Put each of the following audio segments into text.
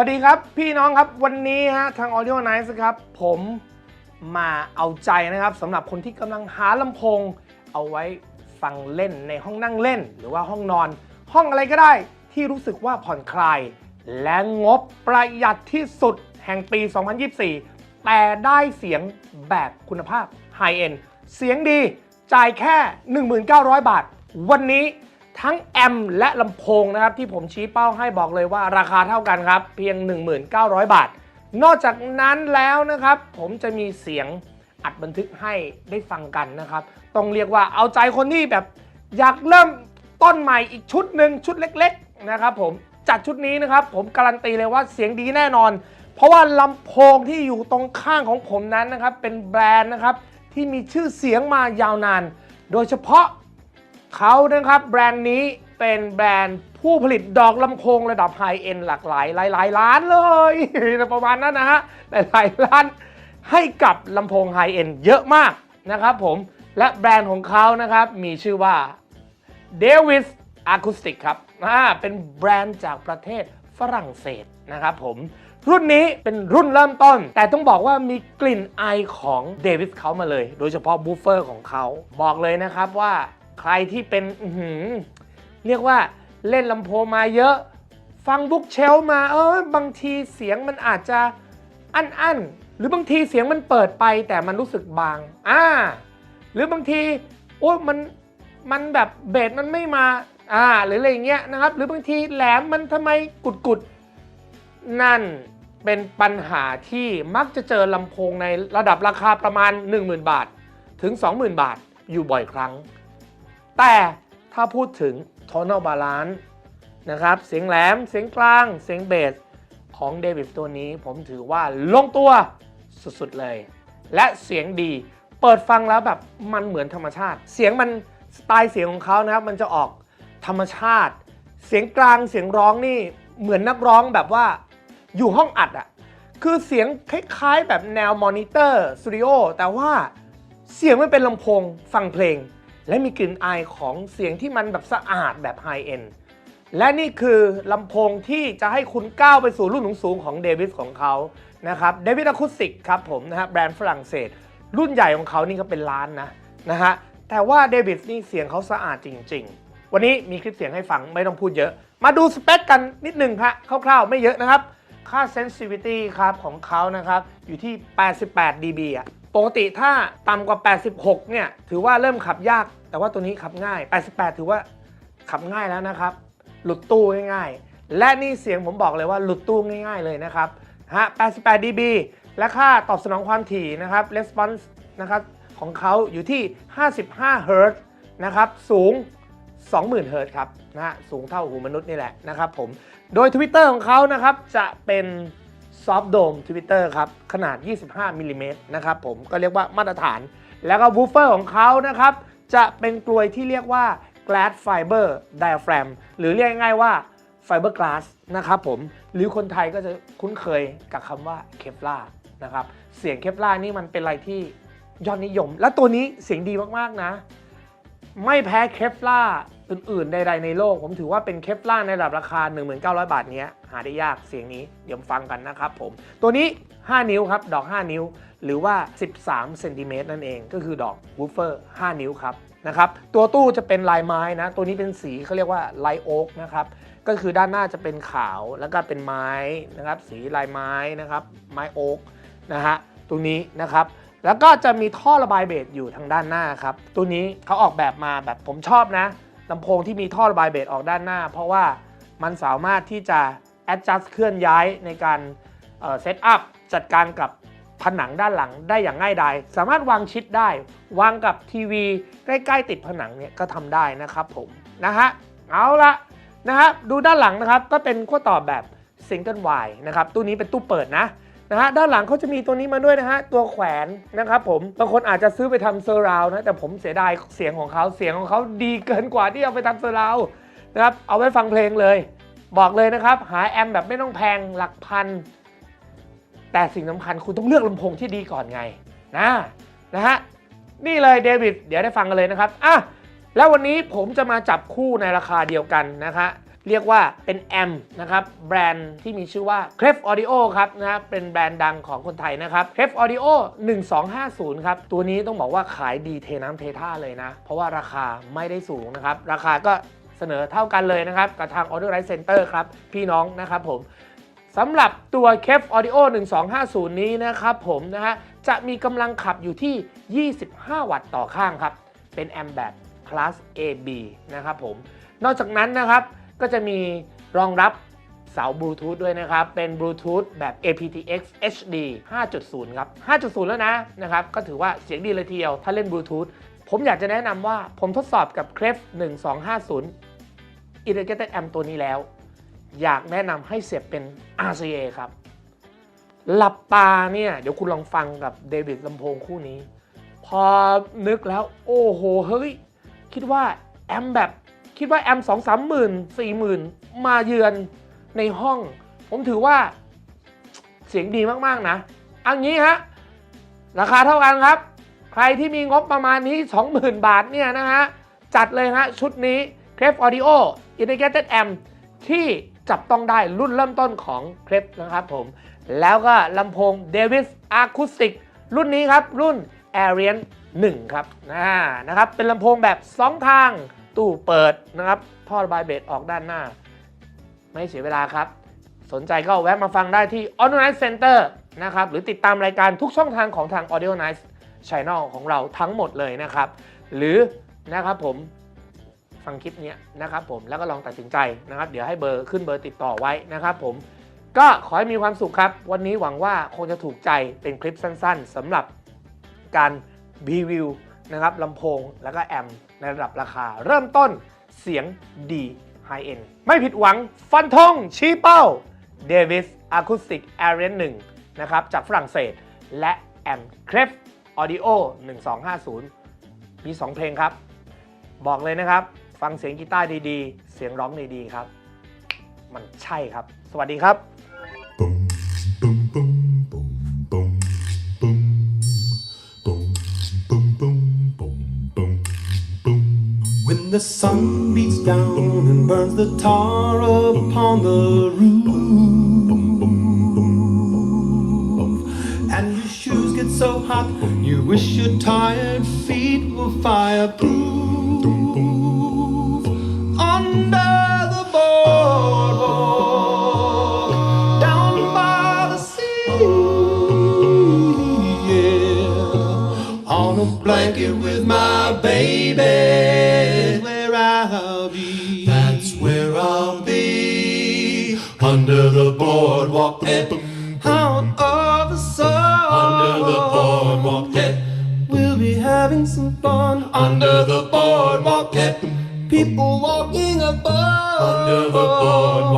วัสดีครับพี่น้องครับวันนี้ฮะทาง Audio Nice ครับ ผมมาเอาใจนะครับสำหรับคนที่กำลังหาลำโพง เอาไว้ฟังเล่นในห้องนั่งเล่น หรือว่าห้องนอน ห้องอะไรก็ได้ที่รู้สึกว่าผ่อนคลาย และงบประหยัดที่สุดแห่งปี 2024 แต่ได้เสียงแบบคุณภาพ High End เสียงดีจ่ายแค่ 1,900 บาท วันนี้ ทั้งแอมและลำโพงนะครับที่ผมชี้เป้าให้บอกเลยว่าราคาเท่ากันครับ เพียง 1,900 บาท นอกจากนั้นแล้วนะครับ ผมจะมีเสียงอัดบันทึกให้ได้ฟังกันนะครับ ต้องเรียกว่าเอาใจคนที่แบบ อยากเริ่มต้นใหม่อีกชุดหนึ่งชุดเล็กๆนะครับผมจัดชุดนี้นะครับ ผมการันตีเลยว่าเสียงดีแน่นอน เพราะว่าลำโพงที่อยู่ตรงข้างของผมนั้นนะครับ เป็นแบรนด์นะครับที่มีชื่อเสียงมายาวนาน โดยเฉพาะ เขานะครับแบรนด์นี้เป็นแบรนด์ผู้ผลิตดอกลำโพงระดับไฮเอ็นหลากหลายหลายๆล้านเลย ประมาณนั้นนะฮะหลายๆล้านให้กับลำโพงไฮเอ็นเยอะมากนะครับผมและแบรนด์ของเขานะครับมีชื่อว่า Davis Acoustic ครับอ่าเป็นแบรนด์จากประเทศฝรั่งเศสนะครับผมรุ่นนี้เป็นรุ่นเริ่มต้น แต่ต้องบอกว่ามีกลิ่นไอของเดวิสเขามาเลย โดยเฉพาะบูฟเฟอร์ของเขา บอกเลยนะครับว่า ใครที่เป็นเรียกว่าเล่นลำโพงมาเยอะ ฟังบุ๊กเชลมาเออบางทีเสียงมันอาจจะอั้นๆหรือบางทีเสียงมันเปิดไปแต่มันรู้สึกบางอ่าหรือบางทีโอ้มันมันแบบเบสมันไม่มาอ่าหรืออะไรอย่างเงี้ยนะครับ หรือบางทีแหลมมันทำไมกุดกุดนั่นเป็นปัญหาที่มักจะเจอลำโพงในระดับราคาประมาณ 10,000 บาท ถึง 20,000 บาทอยู่บ่อยครั้ง แต่ถ้าพูดถึง tonal balance นะครับ เสียงแหลม เสียงกลาง เสียงเบสของเดวิดตัวนี้ผมถือว่าลงตัวสุดๆเลย และเสียงดี เปิดฟังแล้วแบบมันเหมือนธรรมชาติ เสียงมันสไตล์เสียงของเขานะครับ มันจะออกธรรมชาติ เสียงกลางเสียงร้องนี่เหมือนนักร้องแบบว่าอยู่ห้องอัดอะคือเสียงคล้ายๆแบบแนวมอนิเตอร์สตูดิโอแต่ว่าเสียงไมันเป็นลำโพงฟังเพลง และมีกลิ่นอายของเสียงที่มันแบบสะอาดแบบไฮเอ็นและนี่คือลำโพงที่จะให้คุณก้าวไปสู่รุ่นสูงของเดวิสของเขานะครับเดวิดอะคูสิกครับผมนะฮะแบรนด์ฝรั่งเศส รุ่นใหญ่ของเขานี่ก็เป็นล้านนะนะฮะแต่ว่าเดวิดนี่เสียงเขาสะอาดจริง ๆ วันนี้มีคลิปเสียงให้ฟังไม่ต้องพูดเยอะ มาดูสเปคกันนิดหนึ่งฮะคร่าวๆ ไม่เยอะนะครับ ค่า sensitivity ครับของเขานะครับอยู่ที่ 88 dB อะปกติถ้าต่ำกว่า 86 เนี่ย ถือว่าเริ่มขับยาก แต่ว่าตัวนี้ขับง่าย 88 ถือว่าขับง่ายแล้วนะครับ หลุดตู้ง่ายๆ และนี่เสียงผมบอกเลยว่าหลุดตู้ง่ายๆเลยนะครับฮะ 88 dB และค่าตอบสนองความถี่นะครับ response นะครับของเขาอยู่ที่ 55เฮิรตนะครับ สูง 20,000เฮิรตครับนะฮะสูงเท่าหูมนุษย์นี่แหละนะครับผม โดย Twitter ของเขานะครับ จะเป็นซอฟต์โดม Twitter ครับ ขนาด 25มิลลิเมตรนะครับผมก็เรียกว่ามาตรฐาน แล้วก็วูฟเฟอร์ของเขานะครับ จะเป็นกลวยที่เรียกว่า glass fiber diaphragm หรือเรียกง่ายๆว่า fiber glass นะครับผม หรือคนไทยก็จะคุ้นเคยกับคำว่าเคปลานะครับ เสียงเคปลานี่มันเป็นอะไรที่ยอดนิยม และตัวนี้เสียงดีมากๆนะ ไม่แพ้เคปลาอื่นๆ ใดๆในโลก ผมถือว่าเป็นเคปลาในระดับราคา 1900 บาทนี้หาได้ยากเสียงนี้เดี๋ยวฟังกันนะครับผม ตัวนี้ 5 นิ้วครับ ดอก 5 นิ้ว หรือว่า 13 เซนติเมตรนั่นเอง ก็คือดอกวูฟเฟอร์ 5 นิ้วครับนะครับตัวตู้จะเป็นลายไม้นะ ตัวนี้เป็นสีเขาเรียกว่าไลโอ๊กนะครับ ก็คือด้านหน้าจะเป็นขาวแล้วก็เป็นไม้นะครับ สีลายไม้นะครับ ไม้โอ๊กนะฮะตรงนี้นะครับ แล้วก็จะมีท่อระบายเบสอยู่ทางด้านหน้าครับ ตัวนี้เขาออกแบบมาแบบผมชอบนะลำโพงที่มีท่อระบายเบสออกด้านหน้า เพราะว่ามันสามารถที่จะ adjust เคลื่อนย้ายในการเซตอัพจัดการกับ ผนังด้านหลังได้อย่างง่ายดายสามารถวางชิดได้ วางกับทีวี ใกล้ๆติดผนังเนี่ยก็ทำได้นะครับผมนะฮะเอาละนะครับดูด้านหลังนะครับก็เป็นขั้วต่อแบบ Single Wide นะครับตู้นี้เป็นตู้เปิดนะนะฮะด้านหลังเขาจะมีตัวนี้มาด้วยนะฮะตัวแขวนนะครับผมบางคนอาจจะซื้อไปทำเซอร์ราวนะแต่ผมเสียดายเสียงของเขาเสียงของเขาดีเกินกว่าที่เอาไปทำเซอร์ราวนะครับเอาไว้ฟังเพลงเลย บอกเลยนะครับหาแอมแบบไม่ต้องแพงหลักพัน แต่สิ่งสำคัญคุณต้องเลือกลำโพงที่ดีก่อนไงนะนะฮะนี่เลยเดวิดเดี๋ยวได้ฟังกันเลยนะครับอะแล้ววันนี้ผมจะมาจับคู่ในราคาเดียวกันนะคะเรียกว่าเป็นแอมนะครับแบรนด์ที่มีชื่อว่า c r e f Audio ครับนะบเป็นแบรนด์ดังของคนไทยนะครับ c r e f Audio 1250 ครับ ตัวนี้ต้องบอกว่าขายดีเทน้ำเทท่าเลยนะ เพราะว่าราคาไม่ได้สูงนะครับ ราคาก็เสนอเท่ากันเลยนะครับ กับทาง Audio Light Center ครับ พี่น้องนะครับผม สำหรับตัว k e f Audio 1250 นี้นะครับผมนะฮะจะมีกำลังขับอยู่ที่ 25 วัตต์ต่อข้างครับ เป็นแอมแบบคลาส AB นะครับผม นอกจากนั้นนะครับก็จะมีรองรับเสาบลูทูธด้วยนะครับ เป็นบลูทูธแบบ aptX HD 5.0 ครับ 5.0 แล้วนะนะครับ ก็ถือว่าเสียงดีเลยทีเดียว ถ้าเล่นบลูทูธ ผมอยากจะแนะนำว่าผมทดสอบกับ c r e f 1250 Integrated Amp ตัวนี้แล้ว อยากแนะนำให้เสียบเป็น RCA ครับ หลับตาเนี่ย เดี๋ยวคุณลองฟังกับเดวิดลำโพงคู่นี้ พอนึกแล้ว โอ้โห เฮ้ย คิดว่าแอมแบบ คิดว่าแอมสองสามหมื่นสี่หมื่นมาเยือนในห้อง ผมถือว่าเสียงดีมากๆนะ อันนี้ฮะ ราคาเท่ากันครับ ใครที่มีงบประมาณนี้ 20,000 บาทเนี่ยนะฮะ จัดเลยฮะ ชุดนี้ c r e p Audio Integrated Amp ที่ จับต้องได้รุ่นเริ่มต้นของ c r e p นะครับผม แล้วก็ลำโพง Davis Acoustic รุ่นนี้ครับ รุ่น Arian 1 ครับนะนะครับ เป็นลำโพงแบบ 2 ทาง ตู้เปิดนะครับ ท่อระบายเบสออกด้านหน้า ไม่เสียเวลาครับ สนใจก็แวะมาฟังได้ที่ Audio Night Center นะครับ หรือติดตามรายการทุกช่องทางของทาง Audio Night Channel ของเราทั้งหมดเลยนะครับ หรือนะครับผม ฟังคลิปเนี้ยนะครับผมแล้วก็ลองตัดสินใจนะครับ เดี๋ยวให้เบอร์ขึ้นเบอร์ติดต่อไว้นะครับผมก็ขอให้มีความสุขครับ วันนี้หวังว่าคงจะถูกใจเป็นคลิปสั้น ๆสำหรับการรีวิวนะครับลำโพงแล้วก็แอมในระดับราคา เริ่มต้นเสียงดีไฮเอ็นไม่ผิดหวังฟันธงชี้เป้า Davis Acoustic Arian 1นะครับจากฝรั่งเศส และแอมเครฟ Audio 1250 มี 2 เพลงครับ บอกเลยนะครับ ฟังเสียงกีตาร์ดีๆ เสียงร้องดีๆครับ มันใช่ครับ สวัสดีครับ When the sun beats down and burns the tar upon the roof, and your shoes get so hot, you wish your tired feet were fireproof. Blanket with my baby, where I'll be. That's where I'll be. Under the boardwalk, People walking above. Under the boardwalk,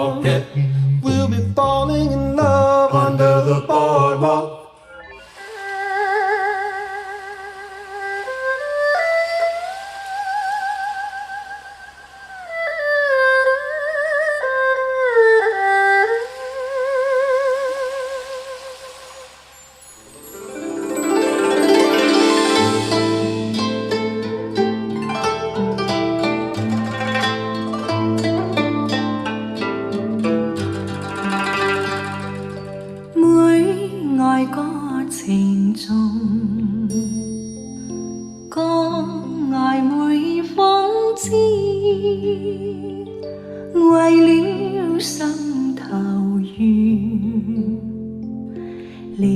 连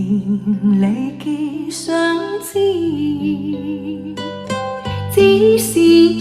理结双枝只是一